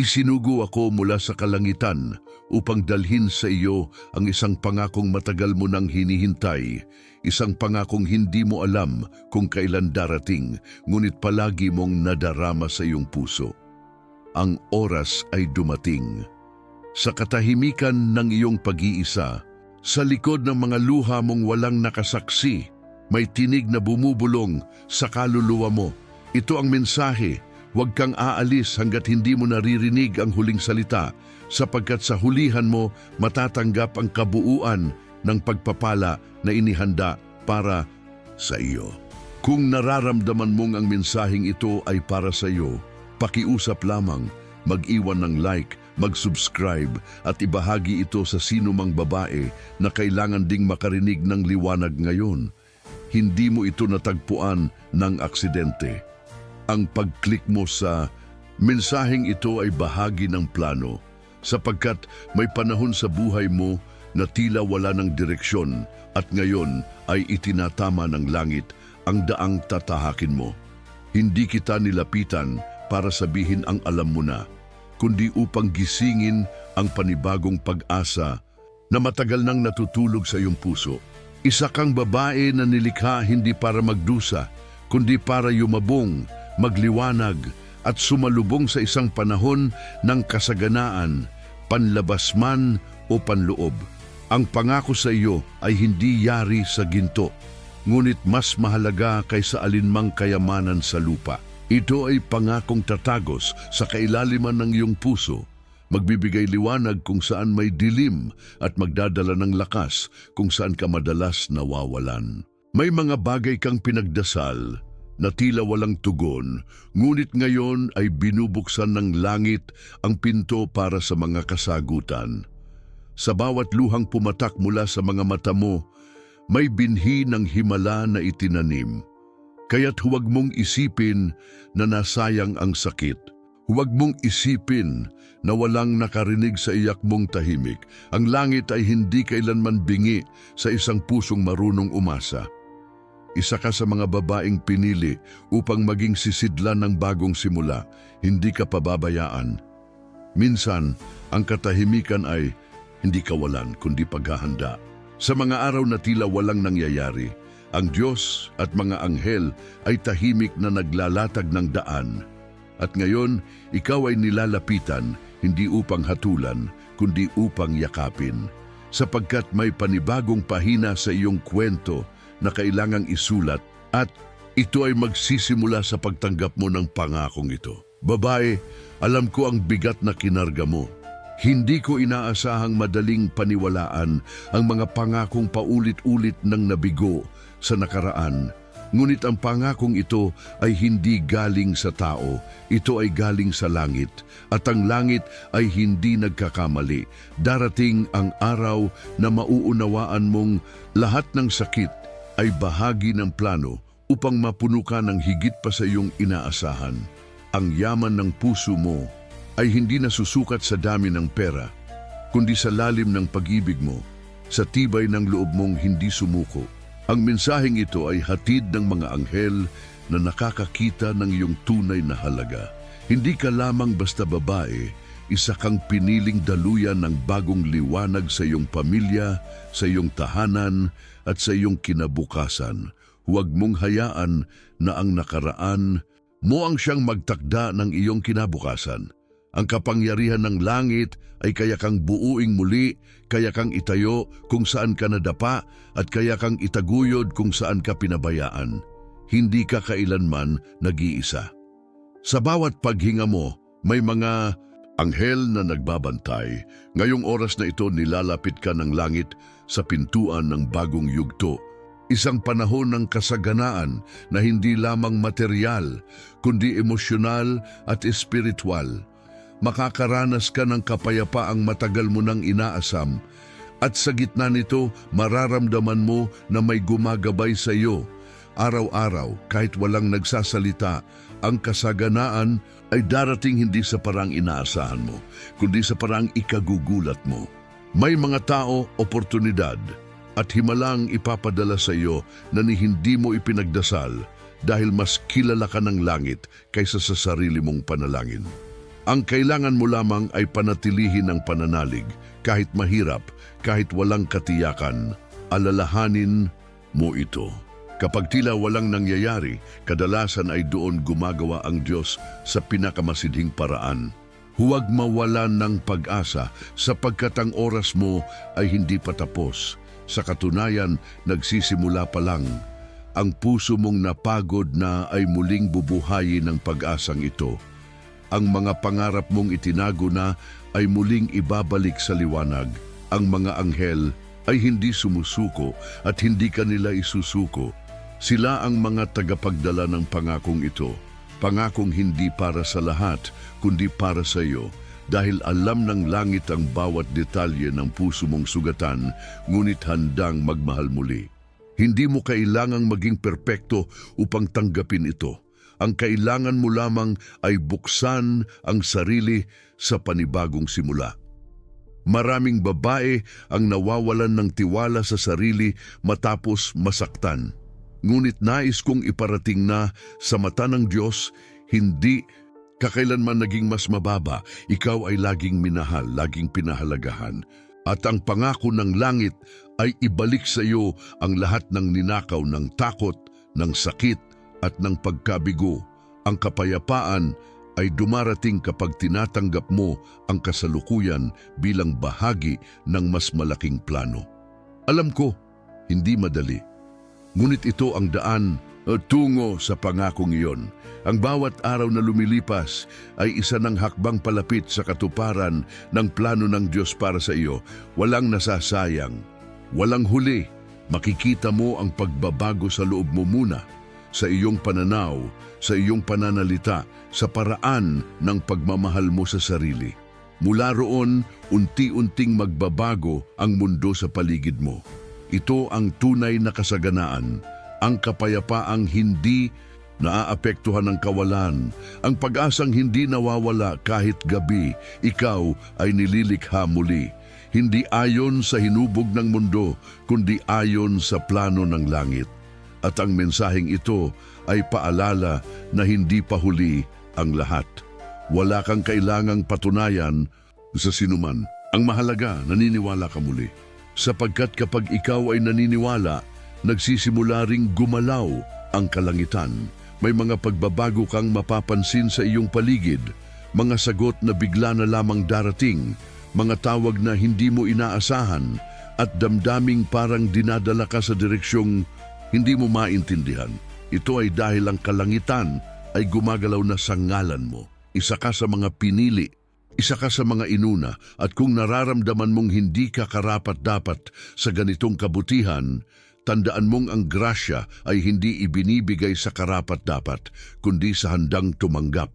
Isinugo ako mula sa kalangitan upang dalhin sa iyo ang isang pangakong matagal mo nang hinihintay, isang pangakong hindi mo alam kung kailan darating, ngunit palagi mong nadarama sa iyong puso. Ang oras ay dumating. Sa katahimikan ng iyong pag-iisa, sa likod ng mga luha mong walang nakasaksi, may tinig na bumubulong sa kaluluwa mo. Ito ang mensahe, huwag kang aalis hanggat hindi mo naririnig ang huling salita, sapagkat sa hulihan mo matatanggap ang kabuuan ng pagpapala na inihanda para sa iyo. Kung nararamdaman mong ang mensaheng ito ay para sa iyo, pakiusap lamang, mag-iwan ng like, mag-subscribe at ibahagi ito sa sino mang babae na kailangan ding makarinig ng liwanag ngayon. Hindi mo ito natagpuan ng aksidente. Ang pag-click mo sa mensaheng ito ay bahagi ng plano sapagkat may panahon sa buhay mo na tila wala ng direksyon at ngayon ay itinatama ng langit ang daang tatahakin mo. Hindi kita nilapitan para sabihin ang alam mo na, kundi upang gisingin ang panibagong pag-asa na matagal nang natutulog sa iyong puso. Isa kang babae na nilikha hindi para magdusa, kundi para yumabong, magliwanag at sumalubong sa isang panahon ng kasaganaan, panlabas man o panloob. Ang pangako sa iyo ay hindi yari sa ginto, ngunit mas mahalaga kaysa alinmang kayamanan sa lupa. Ito ay pangakong tatagos sa kailaliman ng iyong puso, magbibigay liwanag kung saan may dilim at magdadala ng lakas kung saan ka madalas nawawalan. May mga bagay kang pinagdasal na tila walang tugon, ngunit ngayon ay binubuksan ng langit ang pinto para sa mga kasagutan. Sa bawat luhang pumatak mula sa mga mata mo, may binhi ng himala na itinanim. Kaya't huwag mong isipin na nasayang ang sakit. Huwag mong isipin na walang nakarinig sa iyak mong tahimik. Ang langit ay hindi kailanman bingi sa isang pusong marunong umasa. Isa ka sa mga babaeng pinili upang maging sisidlan ng bagong simula, hindi ka pababayaan. Minsan, ang katahimikan ay hindi kawalan kundi paghahanda. Sa mga araw na tila walang nangyayari, ang Diyos at mga anghel ay tahimik na naglalatag ng daan. At ngayon, ikaw ay nilalapitan hindi upang hatulan, kundi upang yakapin. Sapagkat may panibagong pahina sa iyong kwento na kailangang isulat at ito ay magsisimula sa pagtanggap mo ng pangakong ito. Babae, alam ko ang bigat na kinarga mo. Hindi ko inaasahang madaling paniwalaan ang mga pangakong paulit-ulit ng nabigo sa nakaraan. Ngunit ang pangakong ito ay hindi galing sa tao, ito ay galing sa langit. At ang langit ay hindi nagkakamali. Darating ang araw na mauunawaan mong lahat ng sakit ay bahagi ng plano upang mapuno ka ng higit pa sa iyong inaasahan. Ang yaman ng puso mo ay hindi nasusukat sa dami ng pera, kundi sa lalim ng pag-ibig mo, sa tibay ng loob mong hindi sumuko. Ang mensaheng ito ay hatid ng mga anghel na nakakakita ng iyong tunay na halaga. Hindi ka lamang basta babae, isa kang piniling daluyan ng bagong liwanag sa iyong pamilya, sa iyong tahanan at sa iyong kinabukasan. Huwag mong hayaan na ang nakaraan mo ang siyang magtakda ng iyong kinabukasan. Ang kapangyarihan ng langit ay kaya kang buuing muli, kaya kang itayo kung saan ka nadapa at kaya kang itaguyod kung saan ka pinabayaan. Hindi ka kailanman nag-iisa. Sa bawat paghinga mo, may mga anghel na nagbabantay. Ngayong oras na ito nilalapit ka ng langit sa pintuan ng bagong yugto. Isang panahon ng kasaganaan na hindi lamang material, kundi emosyonal at espiritual makakaranas ka ng kapayapaang matagal mo nang inaasam at sa gitna nito mararamdaman mo na may gumagabay sa iyo. Araw-araw, kahit walang nagsasalita, ang kasaganaan ay darating hindi sa parang inaasahan mo, kundi sa parang ikagugulat mo. May mga tao, oportunidad, at himalang ipapadala sa iyo na ni hindi mo ipinagdasal dahil mas kilala ka ng langit kaysa sa sarili mong panalangin. Ang kailangan mo lamang ay panatilihin ang pananalig, kahit mahirap, kahit walang katiyakan, alalahanin mo ito. Kapag tila walang nangyayari, kadalasan ay doon gumagawa ang Diyos sa pinakamasidhing paraan. Huwag mawalan ng pag-asa sapagkat ang oras mo ay hindi pa tapos. Sa katunayan, nagsisimula pa lang. Ang puso mong napagod na ay muling bubuhayin ng pag-asang ito. Ang mga pangarap mong itinago na ay muling ibabalik sa liwanag. Ang mga anghel ay hindi sumusuko at hindi kanila isusuko. Sila ang mga tagapagdala ng pangakong ito. Pangakong hindi para sa lahat, kundi para sa iyo. Dahil alam ng langit ang bawat detalye ng puso mong sugatan, ngunit handang magmahal muli. Hindi mo kailangang maging perpekto upang tanggapin ito. Ang kailangan mo lamang ay buksan ang sarili sa panibagong simula. Maraming babae ang nawawalan ng tiwala sa sarili matapos masaktan. Ngunit nais kong iparating na sa mata ng Diyos, hindi kakailanman naging mas mababa, ikaw ay laging minahal, laging pinahalagahan. At ang pangako ng langit ay ibalik sa iyo ang lahat ng ninakaw ng takot, ng sakit at ng pagkabigo. Ang kapayapaan ay dumarating kapag tinatanggap mo ang kasalukuyan bilang bahagi ng mas malaking plano. Alam ko, hindi madali. Ngunit ito ang daan uh, tungo sa pangakong iyon. Ang bawat araw na lumilipas ay isa ng hakbang palapit sa katuparan ng plano ng Diyos para sa iyo. Walang nasasayang, walang huli. Makikita mo ang pagbabago sa loob mo muna, sa iyong pananaw, sa iyong pananalita, sa paraan ng pagmamahal mo sa sarili. Mula roon, unti-unting magbabago ang mundo sa paligid mo. Ito ang tunay na kasaganaan, ang kapayapaang hindi naaapektuhan ng kawalan, ang pag-asang hindi nawawala kahit gabi, ikaw ay nililikha muli. Hindi ayon sa hinubog ng mundo, kundi ayon sa plano ng langit. At ang mensaheng ito ay paalala na hindi pa huli ang lahat. Wala kang kailangang patunayan sa sinuman. Ang mahalaga, naniniwala ka muli. Sapagkat kapag ikaw ay naniniwala, nagsisimula ring gumalaw ang kalangitan. May mga pagbabago kang mapapansin sa iyong paligid, mga sagot na bigla na lamang darating, mga tawag na hindi mo inaasahan, at damdaming parang dinadala ka sa direksyong hindi mo maintindihan. Ito ay dahil ang kalangitan ay gumagalaw na sa ngalan mo. Isa ka sa mga pinili isa ka sa mga inuna at kung nararamdaman mong hindi ka karapat-dapat sa ganitong kabutihan, tandaan mong ang grasya ay hindi ibinibigay sa karapat-dapat, kundi sa handang tumanggap.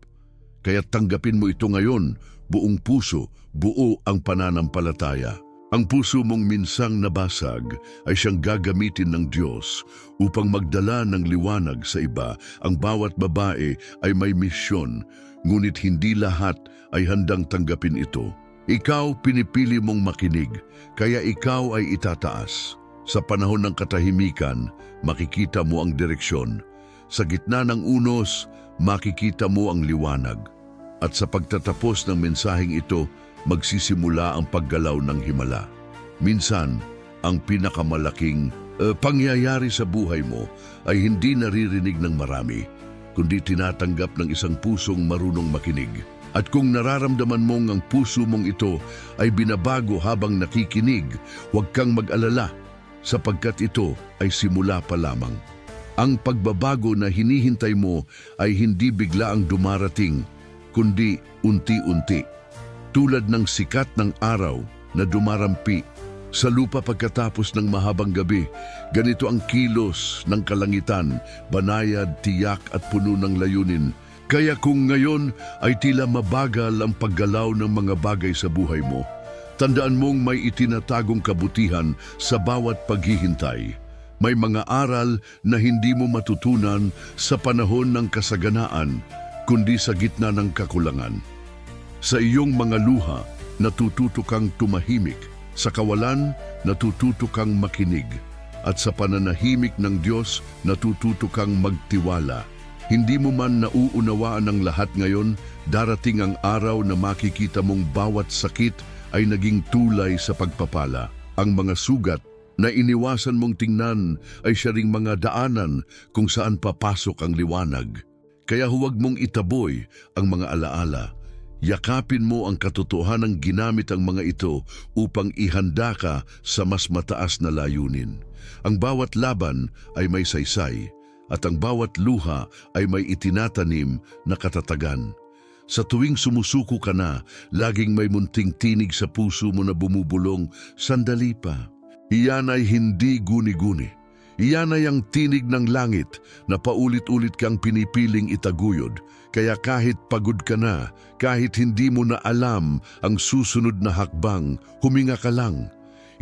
Kaya tanggapin mo ito ngayon, buong puso, buo ang pananampalataya. Ang puso mong minsang nabasag ay siyang gagamitin ng Diyos upang magdala ng liwanag sa iba. Ang bawat babae ay may misyon, ngunit hindi lahat ay handang tanggapin ito. Ikaw pinipili mong makinig, kaya ikaw ay itataas. Sa panahon ng katahimikan, makikita mo ang direksyon. Sa gitna ng unos, makikita mo ang liwanag. At sa pagtatapos ng mensaheng ito, magsisimula ang paggalaw ng himala. Minsan, ang pinakamalaking eh, pangyayari sa buhay mo ay hindi naririnig ng marami, kundi tinatanggap ng isang pusong marunong makinig. At kung nararamdaman mong ang puso mong ito ay binabago habang nakikinig, huwag kang mag-alala sapagkat ito ay simula pa lamang. Ang pagbabago na hinihintay mo ay hindi bigla ang dumarating, kundi unti-unti tulad ng sikat ng araw na dumarampi sa lupa pagkatapos ng mahabang gabi. Ganito ang kilos ng kalangitan, banayad, tiyak at puno ng layunin. Kaya kung ngayon ay tila mabagal ang paggalaw ng mga bagay sa buhay mo, tandaan mong may itinatagong kabutihan sa bawat paghihintay. May mga aral na hindi mo matutunan sa panahon ng kasaganaan, kundi sa gitna ng kakulangan. Sa iyong mga luha, natututo kang tumahimik. Sa kawalan, natututo kang makinig. At sa pananahimik ng Diyos, natututo kang magtiwala. Hindi mo man nauunawaan ang lahat ngayon, darating ang araw na makikita mong bawat sakit ay naging tulay sa pagpapala. Ang mga sugat na iniwasan mong tingnan ay siya ring mga daanan kung saan papasok ang liwanag. Kaya huwag mong itaboy ang mga alaala. Yakapin mo ang katotohanang ginamit ang mga ito upang ihanda ka sa mas mataas na layunin. Ang bawat laban ay may saysay at ang bawat luha ay may itinatanim na katatagan. Sa tuwing sumusuko ka na, laging may munting tinig sa puso mo na bumubulong, sandali pa. Iyan ay hindi guni-guni. Iyan ay ang tinig ng langit na paulit-ulit kang pinipiling itaguyod. Kaya kahit pagod ka na, kahit hindi mo na alam ang susunod na hakbang, huminga ka lang.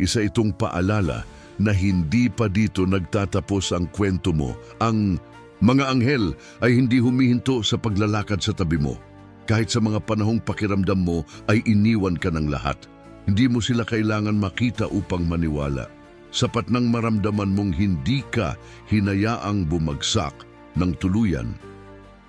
Isa itong paalala na hindi pa dito nagtatapos ang kwento mo. Ang mga anghel ay hindi humihinto sa paglalakad sa tabi mo. Kahit sa mga panahong pakiramdam mo ay iniwan ka ng lahat. Hindi mo sila kailangan makita upang maniwala. Sapat nang maramdaman mong hindi ka hinayaang bumagsak ng tuluyan.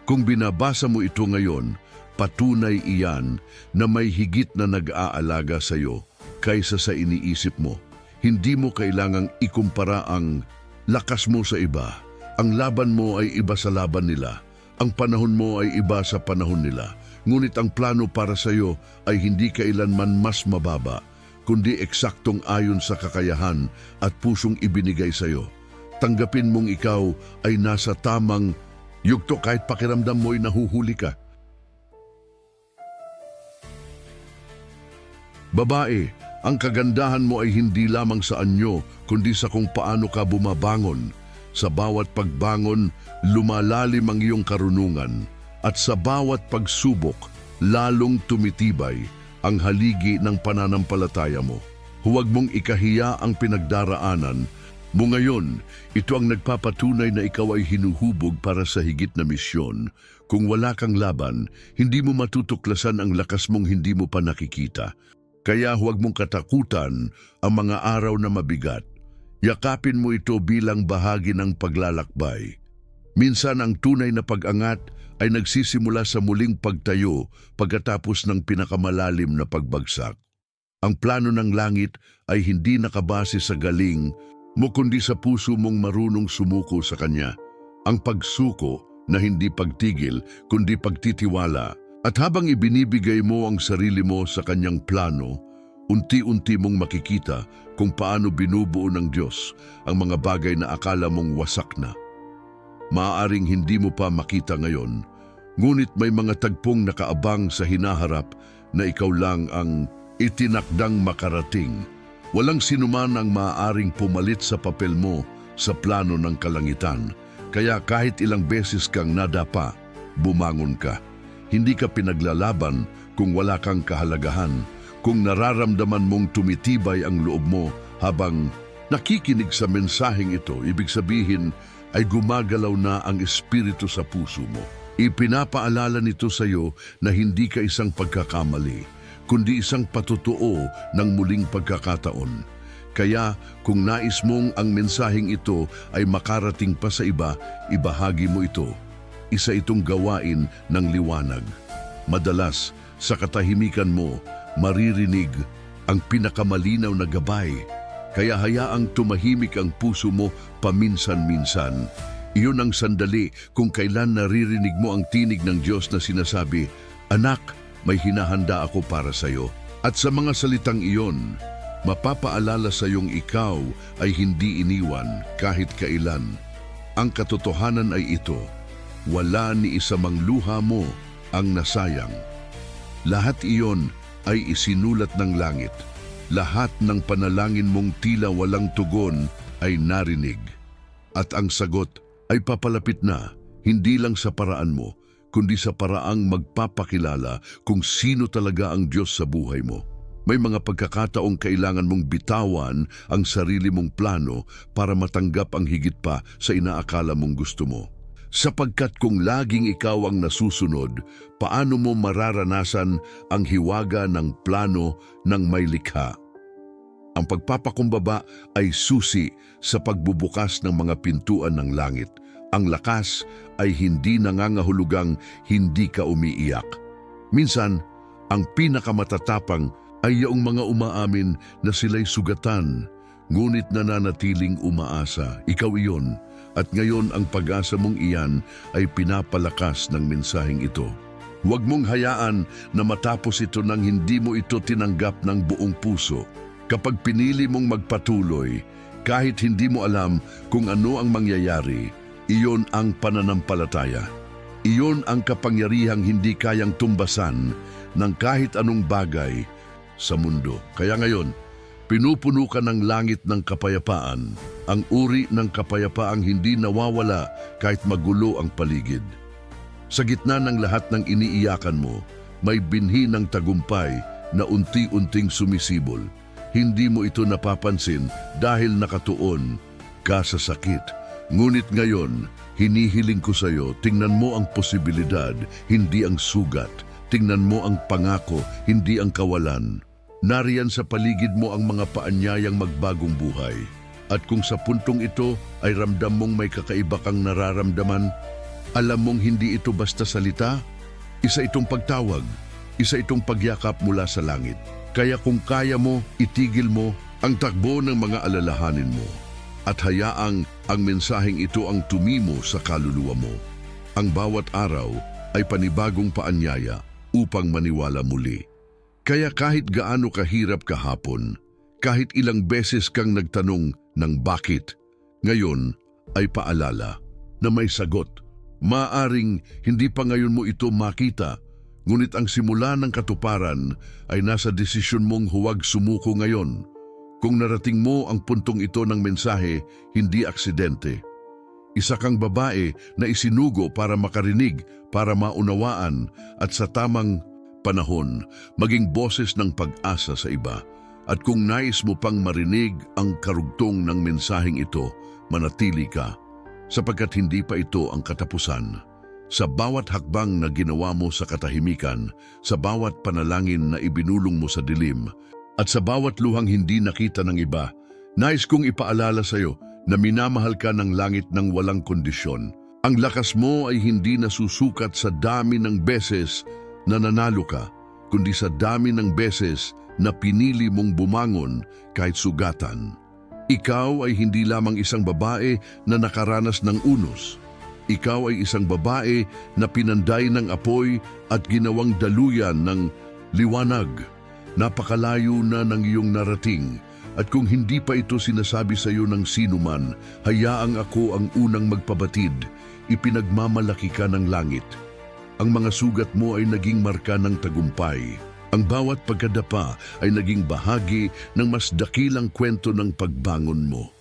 Kung binabasa mo ito ngayon, patunay iyan na may higit na nag-aalaga sa iyo kaysa sa iniisip mo. Hindi mo kailangang ikumpara ang lakas mo sa iba. Ang laban mo ay iba sa laban nila. Ang panahon mo ay iba sa panahon nila. Ngunit ang plano para sa iyo ay hindi kailanman mas mababa, kundi eksaktong ayon sa kakayahan at pusong ibinigay sa iyo. Tanggapin mong ikaw ay nasa tamang yugto kahit pakiramdam mo'y nahuhuli ka. Babae, ang kagandahan mo ay hindi lamang sa anyo, kundi sa kung paano ka bumabangon. Sa bawat pagbangon, lumalalim ang iyong karunungan. At sa bawat pagsubok, lalong tumitibay ang haligi ng pananampalataya mo. Huwag mong ikahiya ang pinagdaraanan mo ngayon. Ito ang nagpapatunay na ikaw ay hinuhubog para sa higit na misyon. Kung wala kang laban, hindi mo matutuklasan ang lakas mong hindi mo pa nakikita. Kaya huwag mong katakutan ang mga araw na mabigat. Yakapin mo ito bilang bahagi ng paglalakbay. Minsan ang tunay na pag-angat ay nagsisimula sa muling pagtayo pagkatapos ng pinakamalalim na pagbagsak. Ang plano ng langit ay hindi nakabase sa galing mo kundi sa puso mong marunong sumuko sa Kanya. Ang pagsuko na hindi pagtigil kundi pagtitiwala at habang ibinibigay mo ang sarili mo sa kanyang plano, unti-unti mong makikita kung paano binubuo ng Diyos ang mga bagay na akala mong wasak na. Maaaring hindi mo pa makita ngayon, ngunit may mga tagpong nakaabang sa hinaharap na ikaw lang ang itinakdang makarating. Walang sinuman ang maaaring pumalit sa papel mo sa plano ng kalangitan. Kaya kahit ilang beses kang nadapa, bumangon ka. Hindi ka pinaglalaban kung wala kang kahalagahan, kung nararamdaman mong tumitibay ang loob mo habang nakikinig sa mensaheng ito, ibig sabihin ay gumagalaw na ang espiritu sa puso mo. Ipinapaalala nito sa iyo na hindi ka isang pagkakamali, kundi isang patutuo ng muling pagkakataon. Kaya kung nais mong ang mensaheng ito ay makarating pa sa iba, ibahagi mo ito isa itong gawain ng liwanag. Madalas, sa katahimikan mo, maririnig ang pinakamalinaw na gabay. Kaya hayaang tumahimik ang puso mo paminsan-minsan. Iyon ang sandali kung kailan naririnig mo ang tinig ng Diyos na sinasabi, Anak, may hinahanda ako para sa iyo. At sa mga salitang iyon, mapapaalala sa iyong ikaw ay hindi iniwan kahit kailan. Ang katotohanan ay ito, wala ni isa mang luha mo ang nasayang. Lahat iyon ay isinulat ng langit. Lahat ng panalangin mong tila walang tugon ay narinig. At ang sagot ay papalapit na, hindi lang sa paraan mo, kundi sa paraang magpapakilala kung sino talaga ang Diyos sa buhay mo. May mga pagkakataong kailangan mong bitawan ang sarili mong plano para matanggap ang higit pa sa inaakala mong gusto mo. Sapagkat kung laging ikaw ang nasusunod, paano mo mararanasan ang hiwaga ng plano ng may likha? Ang pagpapakumbaba ay susi sa pagbubukas ng mga pintuan ng langit Ang lakas ay hindi nangangahulugang hindi ka umiiyak. Minsan, ang pinakamatatapang ay yaong mga umaamin na sila'y sugatan, ngunit nananatiling umaasa. Ikaw iyon, at ngayon ang pag-asa mong iyan ay pinapalakas ng mensaheng ito. Huwag mong hayaan na matapos ito nang hindi mo ito tinanggap ng buong puso. Kapag pinili mong magpatuloy, kahit hindi mo alam kung ano ang mangyayari, iyon ang pananampalataya. Iyon ang kapangyarihang hindi kayang tumbasan ng kahit anong bagay sa mundo. Kaya ngayon, pinupuno ka ng langit ng kapayapaan, ang uri ng kapayapaang hindi nawawala kahit magulo ang paligid. Sa gitna ng lahat ng iniiyakan mo, may binhi ng tagumpay na unti-unting sumisibol. Hindi mo ito napapansin dahil nakatuon ka sa sakit. Ngunit ngayon, hinihiling ko sa iyo, tingnan mo ang posibilidad, hindi ang sugat. Tingnan mo ang pangako, hindi ang kawalan. Nariyan sa paligid mo ang mga paanyayang magbagong buhay. At kung sa puntong ito ay ramdam mong may kakaiba kang nararamdaman, alam mong hindi ito basta salita, isa itong pagtawag, isa itong pagyakap mula sa langit. Kaya kung kaya mo, itigil mo ang takbo ng mga alalahanin mo at hayaang ang mensaheng ito ang tumimo sa kaluluwa mo. Ang bawat araw ay panibagong paanyaya upang maniwala muli. Kaya kahit gaano kahirap kahapon, kahit ilang beses kang nagtanong ng bakit, ngayon ay paalala na may sagot. Maaring hindi pa ngayon mo ito makita, ngunit ang simula ng katuparan ay nasa desisyon mong huwag sumuko ngayon. Kung narating mo ang puntong ito ng mensahe, hindi aksidente. Isa kang babae na isinugo para makarinig, para maunawaan at sa tamang panahon maging boses ng pag-asa sa iba. At kung nais mo pang marinig ang karugtong ng mensaheng ito, manatili ka sapagkat hindi pa ito ang katapusan. Sa bawat hakbang na ginawa mo sa katahimikan, sa bawat panalangin na ibinulong mo sa dilim, at sa bawat luhang hindi nakita ng iba, nais kong ipaalala sa iyo na minamahal ka ng langit ng walang kondisyon. Ang lakas mo ay hindi nasusukat sa dami ng beses na nanalo ka, kundi sa dami ng beses na pinili mong bumangon kahit sugatan. Ikaw ay hindi lamang isang babae na nakaranas ng unos. Ikaw ay isang babae na pinanday ng apoy at ginawang daluyan ng liwanag. Napakalayo na ng iyong narating at kung hindi pa ito sinasabi sa iyo ng sino man, hayaang ako ang unang magpabatid, ipinagmamalaki ka ng langit. Ang mga sugat mo ay naging marka ng tagumpay. Ang bawat pagkadapa ay naging bahagi ng mas dakilang kwento ng pagbangon mo.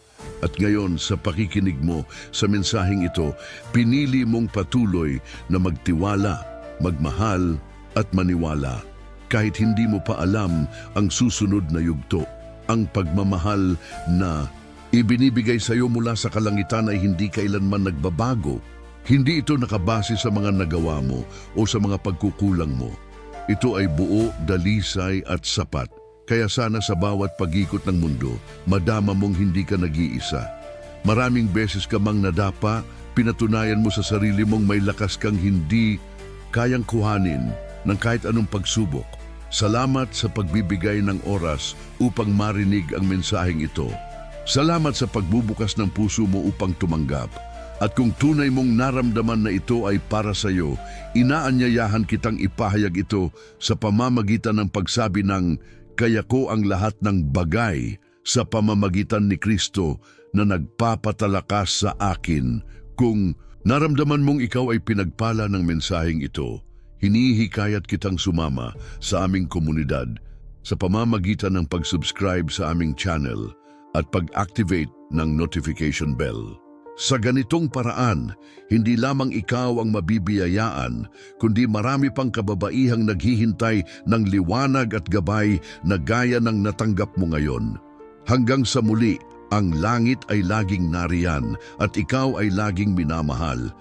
At ngayon sa pakikinig mo sa mensaheng ito, pinili mong patuloy na magtiwala, magmahal at maniwala. Kahit hindi mo pa alam ang susunod na yugto, ang pagmamahal na ibinibigay sa iyo mula sa kalangitan ay hindi kailanman nagbabago. Hindi ito nakabase sa mga nagawa mo o sa mga pagkukulang mo. Ito ay buo, dalisay at sapat. Kaya sana sa bawat pag-ikot ng mundo, madama mong hindi ka nag-iisa. Maraming beses ka mang nadapa, pinatunayan mo sa sarili mong may lakas kang hindi kayang kuhanin ng kahit anong pagsubok. Salamat sa pagbibigay ng oras upang marinig ang mensaheng ito. Salamat sa pagbubukas ng puso mo upang tumanggap. At kung tunay mong naramdaman na ito ay para sa iyo, inaanyayahan kitang ipahayag ito sa pamamagitan ng pagsabi ng kaya ko ang lahat ng bagay sa pamamagitan ni Kristo na nagpapatalakas sa akin. Kung naramdaman mong ikaw ay pinagpala ng mensaheng ito, hinihikayat kitang sumama sa aming komunidad sa pamamagitan ng pag-subscribe sa aming channel at pag-activate ng notification bell. Sa ganitong paraan, hindi lamang ikaw ang mabibiyayaan, kundi marami pang kababaihang naghihintay ng liwanag at gabay na gaya ng natanggap mo ngayon. Hanggang sa muli, ang langit ay laging nariyan at ikaw ay laging minamahal.